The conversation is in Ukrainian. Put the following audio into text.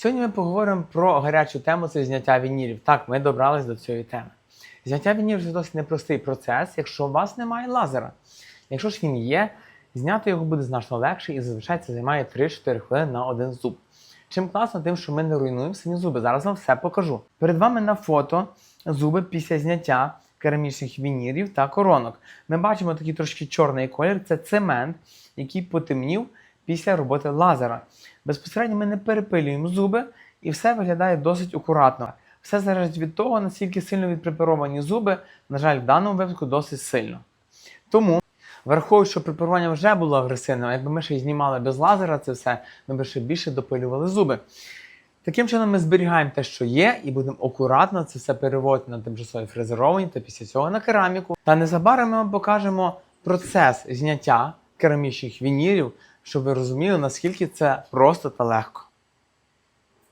Сьогодні ми поговоримо про гарячу тему це зняття вінірів. Так, ми добрались до цієї теми. Зняття вінірів це досить непростий процес, якщо у вас немає лазера. Якщо ж він є, зняти його буде значно легше і зазвичай це займає 3-4 хвилини на один зуб. Чим класно, тим, що ми не руйнуємо самі зуби. Зараз вам все покажу. Перед вами на фото зуби після зняття керамічних вінірів та коронок. Ми бачимо такий трошки чорний колір це цемент, який потемнів після роботи лазера. Безпосередньо ми не перепилюємо зуби і все виглядає досить акуратно. Все залежить від того, наскільки сильно відпрепаровані зуби, на жаль, в даному випадку досить сильно. Тому, враховуючи, що препарування вже було агресивним, якби ми ще й знімали без лазера це все, ми б ще більше допилювали зуби. Таким чином ми зберігаємо те, що є, і будемо акуратно це все переводити на тимчасові фрезеровані та після цього на кераміку. Та незабаром ми вам покажемо процес зняття керамічних вінірів, щоб ви розуміли, наскільки це просто та легко.